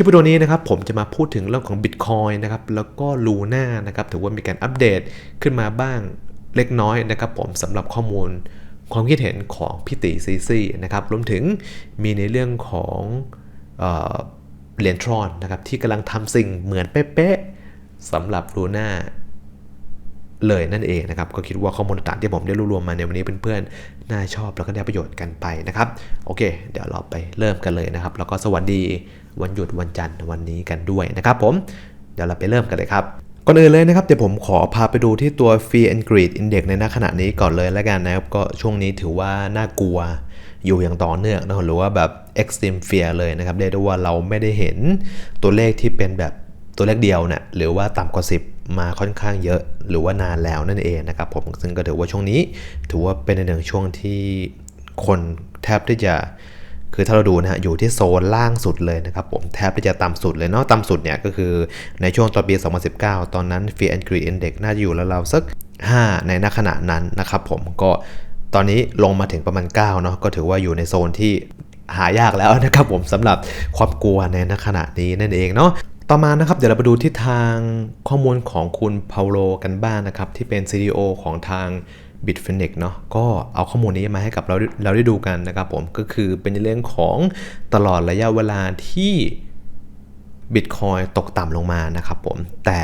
ลิปวิดีโอนี้นะครับผมจะมาพูดถึงเรื่องของ Bitcoin นะครับแล้วก็ Luna นะครับถือว่ามีการอัปเดตขึ้นมาบ้างเล็กน้อยนะครับผมสำหรับข้อมูลความคิดเห็นของพี่ตีซีซีนะครับรวมถึงมีในเรื่องของเหรียญทรอนนะครับที่กำลังทำสิ่งเหมือนเป๊ะๆสำหรับ Luna เลยนั่นเองนะครับก็คิดว่าข้อมูลต่างๆที่ผมได้รวบรวมมาในวันนี้เพื่อนๆน่าชอบแล้วก็ได้ประโยชน์กันไปนะครับโอเค เดี๋ยวเราไปเริ่มกันเลยนะครับ แล้วก็สวัสดี วันหยุดวันจันทร์วันนี้กันด้วยนะครับผมเดี๋ยวเราไปเริ่มกันเลยครับก่อนอื่นเลยนะครับเดี๋ยวผมขอพาไปดูที่ตัว Fear and Greed Index ในณขณะนี้ก่อนเลยแล้วกันนะครับก็ช่วงนี้ถือว่าน่ากลัวอยู่อย่างต่อเนื่องนะหรือว่าแบบ extreme fear เลยนะครับเรียกได้ว่าเราไม่ได้เห็นตัวเลขที่เป็นแบบตัวเลขเดียวเนี่ยหรือว่าต่ำกว่า 10 มาค่อนข้างเยอะหรือว่านานแล้วนั่นเองนะครับผมซึ่งก็ถือว่าช่วงนี้ ถือว่าเป็นในหนึ่งช่วงที่คนแทบที่จะ คือถ้าเราดูนะฮะอยู่ที่โซนล่างสุดเลยนะครับผมแทบจะต่ำสุดเลยเนาะต่ำสุดเนี่ยก็คือในช่วงตอนปี 2019 ตอนนั้น Fear and Greed Index น่าจะอยู่แล้วเราสัก 5 ในณขณะนั้นนะครับผมก็ตอนนี้ลงมาถึงประมาณ 9 เนาะก็ถือว่าอยู่ในโซนที่หายากแล้วนะครับผมสำหรับความกลัวในณขณะนี้นั่นเองเนาะต่อมานะครับเดี๋ยวเราไปดูที่ทางข้อมูลของคุณเปาโลกันบ้างนนะครับที่เป็น CDO ของทาง Bitfinex เนาะก็เอาข้อมูลนี้มาให้กับเราเราได้ดูกันนะครับผมก็คือเป็นเรื่องของตลอดระยะเวลาที่ Bitcoin ตกต่ำลงมานะครับผมแต่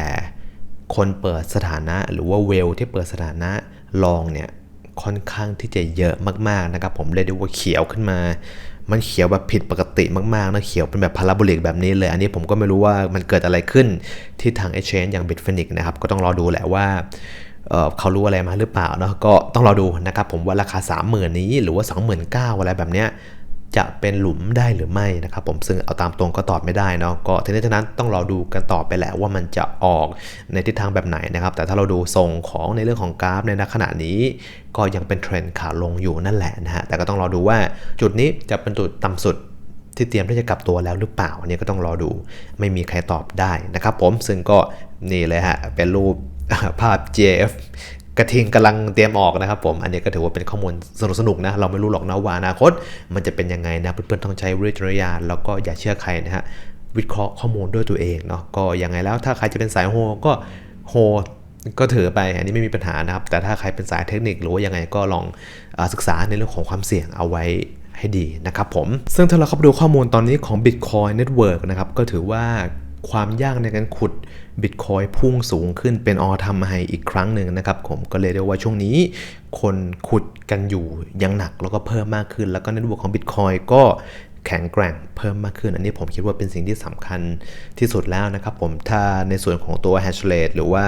คนเปิดสถานะหรือว่าเวลที่เปิดสถานะลองเนี่ยค่อนข้างที่จะเยอะมากๆนะครับผมเรียกได้ว่าเขียวขึ้นมา มันเขียวแบบผิดปกติมากๆนะเขียวเป็นแบบพาราโบลิกแบบนี้เลย อันนี้ผมก็ไม่รู้ว่ามันเกิดอะไรขึ้นที่ทาง Exchange อย่าง Bitfinex นะครับก็ต้องรอดูแหละว่า เขารู้อะไรมาหรือเปล่าเนาะก็ต้องรอดูนะครับผมว่าราคา 30,000 นี้หรือว่า 29,000อะไรแบบเนี้ยจะเป็นหลุมได้หรือไม่นะครับผมซึ่งเอาตามตรงก็ตอบไม่ได้เนาะก็ทีนี้ทั้งนั้นต้องรอดูกันต่อไปแหละว่ามันจะออกในทิศทางแบบไหนนะครับ แต่ถ้าเราดูทรงของในเรื่องของกราฟในขณะนี้ก็ยังเป็นเทรนด์ขาลงอยู่นั่นแหละนะฮะแต่ก็ต้องรอดูว่าจุดนี้จะเป็นจุดต่ำสุดที่เตรียมที่จะกลับตัวแล้วหรือเปล่าอันนี้ก็ต้องรอดูไม่มีใครตอบได้นะครับผมซึ่งก็นี่เลยฮะเป็นรูป ภาพ JF กระทิงกำลังเตรียมออกนะครับผม อันนี้ก็ถือว่าเป็นข้อมูลสนุกๆนะ เราไม่รู้หรอกนะว่าอนาคต มันจะเป็นยังไงนะ เพื่อนๆต้องใช้วิจารณญาณแล้วก็อย่าเชื่อใครนะฮะ วิเคราะห์ข้อมูลด้วยตัวเองเนาะ ก็ยังไงแล้วถ้าใครจะเป็นสายโฮก็โฮก็ถือไป อันนี้ไม่มีปัญหานะครับ แต่ถ้าใครเป็นสายเทคนิคหรือว่ายังไงก็ลองอศึกษาในเรื่องของความเสี่ยงเอาไว้ให้ดีนะครับผม ซึ่งถ้าเราเข้าไปดูข้อมูลตอนนี้ของ Bitcoin Network นะครับ ก็ถือว่า ความยากในการขุดบิตคอยพุ่งสูงขึ้นเป็นออทำไฮอีกครั้งหนึ่งนะครับผมก็เลยเรียกว่าช่วงนี้ คนขุดกันอยู่ยังหนักแล้วก็เพิ่มมากขึ้น แล้วก็ในระบบของบิตคอยก็แข็งแกร่งเพิ่มมากขึ้น อันนี้ผมคิดว่าเป็นสิ่งที่สำคัญที่สุดแล้วนะครับผมถ้าในส่วนของตัว hash rate หรือว่า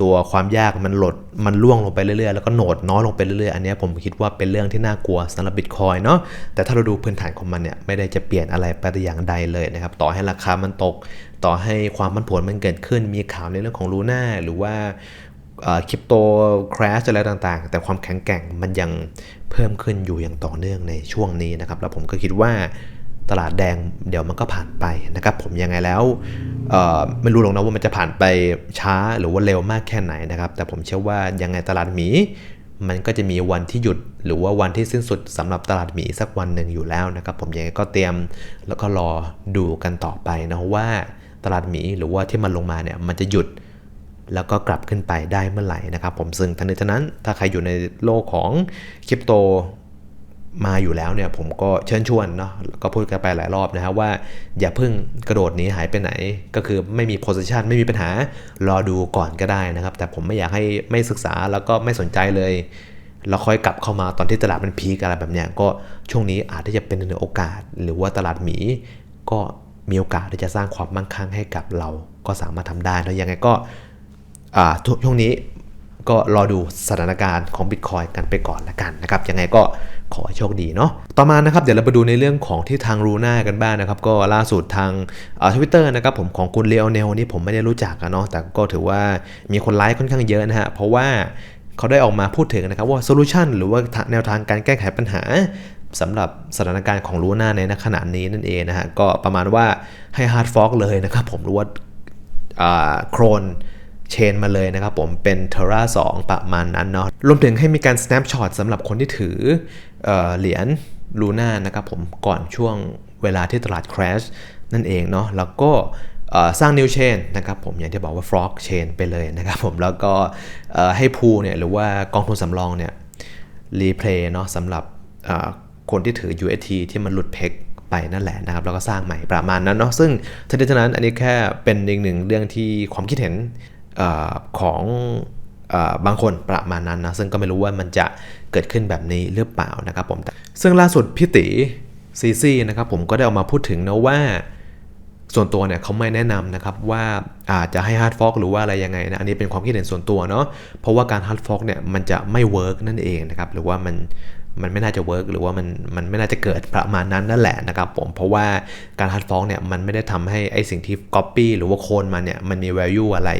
ตัวความยากมันลดมันล่วงลงไปเรื่อยๆ แล้วก็โหนดน้อยลงไปเรื่อยๆ อันนี้ผมคิดว่าเป็นเรื่องที่น่ากลัวสำหรับบิตคอยเนาะแต่ถ้าเราดูพื้นฐานของมันเนี่ยไม่ได้จะเปลี่ยนอะไรไปแต่อย่างใดเลยนะครับต่อให้ราคามันตก ต่อให้ความมันผลมันเกิดขึ้นมีข่าวในเรื่องของลูน่าหรือว่าคริปโตคราชอะไรต่างๆ แต่ความแข็งแกร่งมันยังเพิ่มขึ้นอยู่อย่างต่อเนื่องในช่วงนี้นะครับ แล้วผมก็คิดว่าตลาดแดงเดี๋ยวมันก็ผ่านไปนะครับ ผมยังไงแล้วไม่รู้หรอกนะว่ามันจะผ่านไปช้าหรือว่าเร็วมากแค่ไหนนะครับ แต่ผมเชื่อว่ายังไงตลาดหมี มันก็จะมีวันที่หยุด หรือว่าวันที่สิ้นสุดสำหรับตลาดหมีสักวันหนึ่งอยู่แล้วนะครับ ผมยังไงก็เตรียมแล้วก็รอดูกันต่อไปนะว่า ตลาดหมีหรือว่าที่มันลงมาเนี่ยมันจะหยุดแล้วก็กลับขึ้นไปได้เมื่อไหร่นะครับ ผมซึ่งทั้งนี้ทั้งนั้นถ้าใครอยู่ในโลกของคริปโตมาอยู่แล้วเนี่ยผมก็เชิญชวนเนาะก็พูดกันไปหลายรอบนะครับว่าอย่าเพิ่งกระโดดหนีหายไปไหน ก็คือไม่มีโพสิชันไม่มีปัญหารอดูก่อนก็ได้นะครับ แต่ผมไม่อยากให้ไม่ศึกษาแล้วก็ไม่สนใจเลยแล้วค่อยกลับเข้ามาตอนที่ตลาดมันพีกอะไรแบบเนี้ยก็ช่วงนี้อาจจะเป็นโอกาส หรือว่าตลาดหมีก็ มีโอกาสที่จะสร้างความมั่งคั่งให้กับเราก็สามารถทำได้แล้วยังไงก็ช่วงนี้ก็รอดูสถานการณ์ของ Bitcoin กันไปก่อนละกันนะครับ ยังไงก็ขอโชคดีเนาะต่อมานะครับ เดี๋ยวเราไปดูในเรื่องของที่ทางรูน่ากันบ้างนะครับ ก็ล่าสุดทางทวิตเตอร์นะครับผมของคุณเลโอเนลนี่ผมไม่ได้รู้จักกันเนาะแต่ก็ถือว่ามีคนไลค์ค่อนข้างเยอะนะฮะ เพราะว่าเขาได้ออกมาพูดถึงนะครับว่าโซลูชันหรือว่าแนวทางการแก้ไขปัญหา สำหรับสถานการณ์ของลูน่าในขณะนี้นั่นเองนะฮะก็ประมาณว่าให้ฮาร์ดฟอกเลยนะครับผมรู้ว่าโครนเชนมาเลยนะครับผมเป็น Terra 2 ประมาณนั้นเนาะรวมถึงให้มีการ snapshot สำหรับคนที่ถือเอเหรียญลูน่านะครับผมก่อนช่วงเวลาที่ตลาด crash นั่นเองเนาะแล้วก็สร้าง new chain นะครับผมอย่างที่บอกว่า frog chain ไปเลยนะครับผมแล้วก็ให้พูเนี่ยหรือว่ากองทุนสำรองเนี่ยรีเพลย์เนาะสำหรับ คนที่ถือ UST ที่มันหลุดเพกไปนั่นแหละนะครับแล้วก็สร้างใหม่ประมาณนั้นเนาะซึ่งทั้งนี้ทั้งนั้นอันนี้แค่เป็นอีกหนึ่งเรื่องที่ความคิดเห็นอของบางคนประมาณนั้นนะซึ่งก็ไม่รู้ว่ามันจะเกิดขึ้นแบบนี้หรือเปล่านะครับผมซึ่งล่าสุดพี่ติซีซีนะครับผมก็ได้ออกมาพูดถึงนะว่า ส่วนตัวเนี่ยเขาไม่แนะนำนะครับว่าอาจจะให้ฮาร์ดฟอกหรือว่าอะไรยังไงนะอันนี้เป็นความคิดเห็นส่วนตัวเนาะเพราะว่าการฮาร์ดฟอกเนี่ยมันจะไม่เวิร์กนั่นเองนะครับหรือว่ามัน มันไม่น่าจะเวิร์กหรือว่ามันมันไม่น่าจะเกิดประมาณนั้นนั่นแหละนะครับผมเพราะว่าการฮัดฟ้องเนี่ยมันไม่ได้ทำให้ไอสิ่งที่ก๊อปปี้หรือว่าโคนมาเนี่ยมันมี value อะไร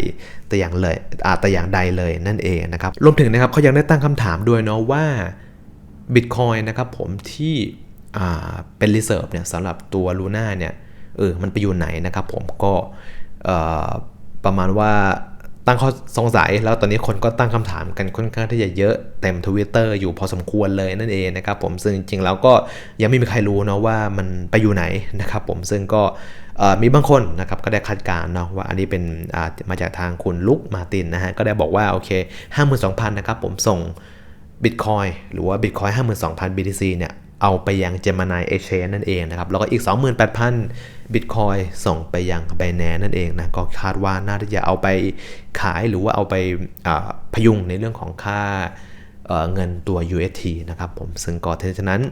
แต่อย่างเลยอาแต่อย่างใดเลยนั่นเองนะครับรวมถึงนะครับเขายังได้ตั้งคำถามด้วยเนาะว่า Bitcoin นะครับผมที่เป็น reserve เนี่ยสำหรับตัว Luna เนี่ยเออมันไปอยู่ไหนนะครับผมก็ประมาณว่า ตั้งข้อสงสัยแล้วตอนนี้คนก็ตั้งคำถามกันค่อนข้างที่จะเยอะเต็มทวิตเตอร์อยู่พอสมควรเลยนั่นเองนะครับผมซึ่งจริงๆแล้วก็ยังไม่มีใครรู้เนาะว่ามันไปอยู่ไหนนะครับผมซึ่งก็มีบางคนนะครับก็ได้คาดการณ์เนาะว่าอันนี้เป็นมาจากทางคุณลุกมาตินนะฮะก็ได้บอกว่าโอเค52,000นะครับผมส่งบิตคอยหรือว่าบิตคอย52,000 BTC เนี่ย เอาไปยัง Gemini Exchange นั่นเองนะครับ แล้วก็อีก 28,000 Bitcoin ส่งไปยัง Binance นั่นเองนะ ก็คาดว่าน่าจะเอาไปขายหรือว่าเอาไปพยุงในเรื่องของค่าเงินตัว UST นะครับผม ซึ่งก็เท่นั้น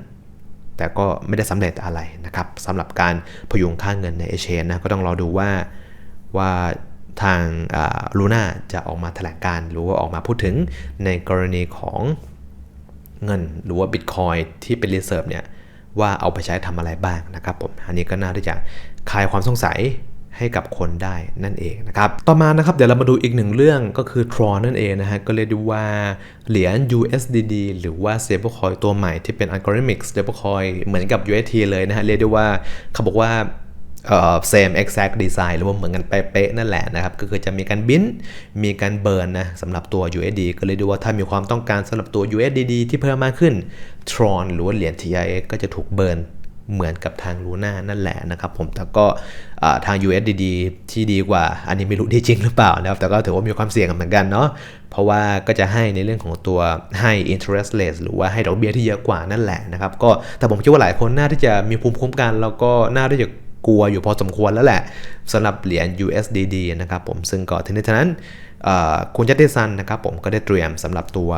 แต่ก็ไม่ได้สำเร็จอะไรนะครับสำหรับการพยุงค่าเงินใน Exchange นะ ก็ต้องรอดูว่าว่าทางลูน่าจะออกมาแถลงการหรือว่าออกมาพูดถึงในกรณีของ เงินหรือว่าบิตคอยที่เป็นรีเซิร์ฟเนี่ยว่าเอาไปใช้ทำอะไรบ้างนะครับผมอันนี้ก็น่าที่จะคลายความสงสัยให้กับคนได้นั่นเองนะครับ ต่อมานะครับเดี๋ยวเรามาดูอีกหนึ่งเรื่องก็คือ Tron นั่นเองนะฮะ ก็เรียกได้ว่าเหรียญ USDD หรือว่า stablecoin ตัวใหม่ที่เป็น algorithmic stablecoin เหมือนกับ UST เลยนะฮะ เรียกได้ว่าเขาบอกว่า เอ่อ same exact design หรือว่าเหมือนกันเป๊ะๆนั่นแหละนะครับ ก็คือจะมีการบินมีการเบิร์นนะสำหรับตัว USD ก็เลยดูว่าถ้ามีความต้องการสำหรับตัว USDD ที่เพิ่มมากขึ้น Tron หรือว่าเหรียญ TIX ก็จะถูกเบิร์นเหมือนกับทาง Luna นั่นแหละนะครับผมแต่ก็ทาง USDD ที่ดีกว่า อันนี้ไม่รู้ที่จริงหรือเปล่านะครับ แต่ก็ถือว่ามีความเสี่ยงเหมือนกันเนาะเพราะว่าก็จะให้ในเรื่องของตัวให้ interest rate หรือว่าให้ดอกเบี้ยที่เยอะกว่านั่นแหละนะครับก็แต่ผมคิดว่าหลายคนน่าที่จะมีภูมิคุ้มกัน แล้วก็น่าที่จะ กลัวอยู่พอสมควรแล้วแหละสำหรับเหรียญ USDD นะครับผมซึ่งก็ทีนี้ทนั้นคุณจัตติซันนะครับผมก็ได้เตรียมสำหรับตัว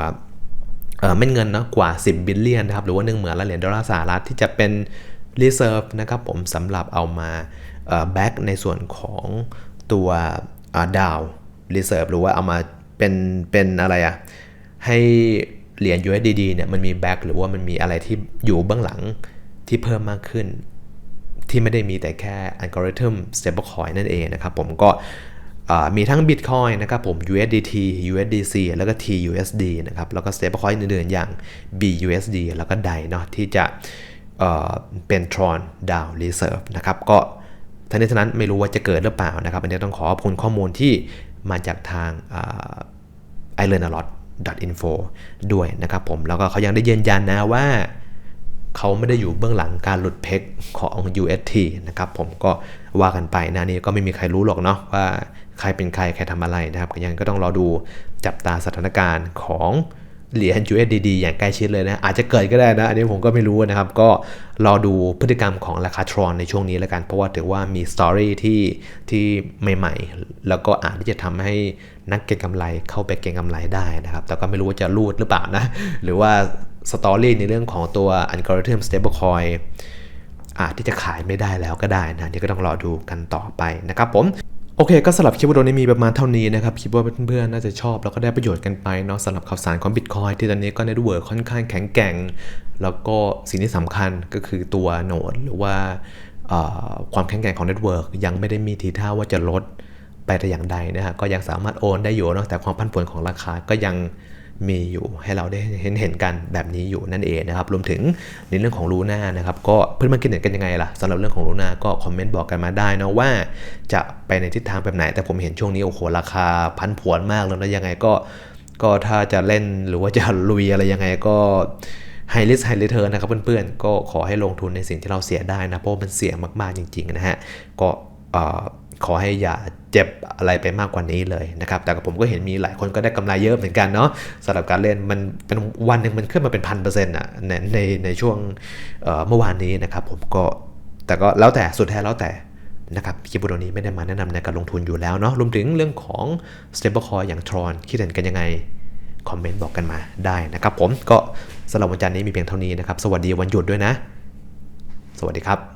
เม็ดเงินนะกว่า 10 บิลเลียนนะครับหรือว่า1เหมือนละเหรียญดอลลาร์สหรัฐที่จะเป็น reserve นะครับผมสำหรับเอามาแบ็กในส่วนของตัวดาว reserve หรือว่าเอามาเป็นเป็นอะไรอะให้เหรียญ USDD เนี่ยมันมีแบ็กหรือว่ามันมีอะไรที่อยู่เบื้องหลังที่เพิ่มมากขึ้น ที่ไม่ได้มีแต่แค่อัลกอริทึม stablecoin นั่นเองนะครับผมก็มีทั้ง Bitcoin นะครับผม USDT USDC แล้วก็ TUSD นะครับแล้วก็ stablecoin อื่นๆอย่าง BUSD แล้วก็ DAI เนาะที่จะเป็น Tron DAO Reserve นะครับก็ทั้งนี้ทั้งนั้นไม่รู้ว่าจะเกิดหรือเปล่านะครับอันนี้ต้องขอขอบคุณข้อมูลที่มาจากทาง i l e a r n a lot info ด้วยนะครับผมแล้วก็เขายังได้ยืนยันนะว่า เขาไม่ได้อยู่เบื้องหลังการหลุดเพกของ UST นะครับผมก็ว่ากันไปนะนี่ก็ไม่มีใครรู้หรอกเนาะว่าใครเป็นใครใครทำอะไรนะครับยังก็ต้องรอดูจับตาสถานการณ์ของ เหรียญ USDD อย่างใกล้ชิดเลยนะ อาจจะเกิดก็ได้นะ อันนี้ผมก็ไม่รู้นะครับ ก็รอดูพฤติกรรมของราคาทรอนในช่วงนี้แล้วกัน เพราะว่าถือว่ามีสตอรี่ที่ที่ใหม่ๆ แล้วก็อาจที่จะทำให้นักเก็งกำไรเข้าไปเก็งกำไรได้นะครับ แต่ก็ไม่รู้ว่าจะรูดหรือเปล่านะ หรือว่าสตอรี่ในเรื่องของตัวอัลกอริทึม stablecoin อาจที่จะขายไม่ได้แล้วก็ได้นะนี่ก็ต้องรอดูกันต่อไปนะครับผม โอเคก็สำหรับคลิปวิดีโอนี้มีประมาณเท่านี้นะครับคิดว่าเพื่อนๆน่าจะชอบแล้วก็ได้ประโยชน์กันไปเนาะสำหรับข่าวสารของบิตคอยที่ตอนนี้ก็เน็ตเวิร์ค่อนข้างแข็งแกร่ง แล้วก็สิ่งที่สำคัญก็คือตัวโนดหรือว่าความแข็งแกร่งของเน็ตเวิร์กยังไม่ได้มีทีท่าว่าจะลดไปแต่อย่างใดนะฮะก็ยังสามารถโอนได้อยู่เนาะแต่ความพันผวนของราคาก็ยัง มีอยู่ให้เราได้เห็นเห็นกันแบบนี้อยู่นั่นเองนะครับ รวมถึงในเรื่องของลูน่านะครับ ก็เพื่อนมาคิดเห็นกันยังไงล่ะสำหรับเรื่องของลูน่าก็คอมเมนต์บอกกันมาได้นะว่า จะไปในทิศทางแบบไหน แต่ผมเห็นช่วงนี้โอ้โหราคาพันผวนมากแล้วนะยังไงก็ก็ถ้าจะเล่นหรือว่าจะลุยอะไรยังไงก็ high risk high return นะครับเพื่อนๆ ก็ขอให้ลงทุนในสิ่งที่เราเสียได้นะ เพราะมันเสี่ยงมากๆจริงๆนะฮะ ก็อ่อ ขอให้อย่าเจ็บอะไรไปมากกว่านี้เลยนะครับ แต่กับผมก็เห็นมีหลายคนก็ได้กำไรเยอะเหมือนกันเนาะสำหรับการเล่นมันเป็นวันหนึ่งมันขึ้นมาเป็นพันเปอร์เซ็นต์อะในในในช่วงเมื่อวานนี้นะครับ ผมก็แต่ก็แล้วแต่สุดแท้แล้วแต่นะครับคลิปวิดีโอนี้ไม่ได้มาแนะนำในการลงทุนอยู่แล้วเนาะรวมถึงเรื่องของ stablecoin อย่าง Tron คิดเห็นกันยังไง คอมเมนต์บอกกันมาได้นะครับ ผมก็สำหรับวันจันทร์นี้มีเพียงเท่านี้นะครับ สวัสดีวันหยุดด้วยนะ สวัสดีครับ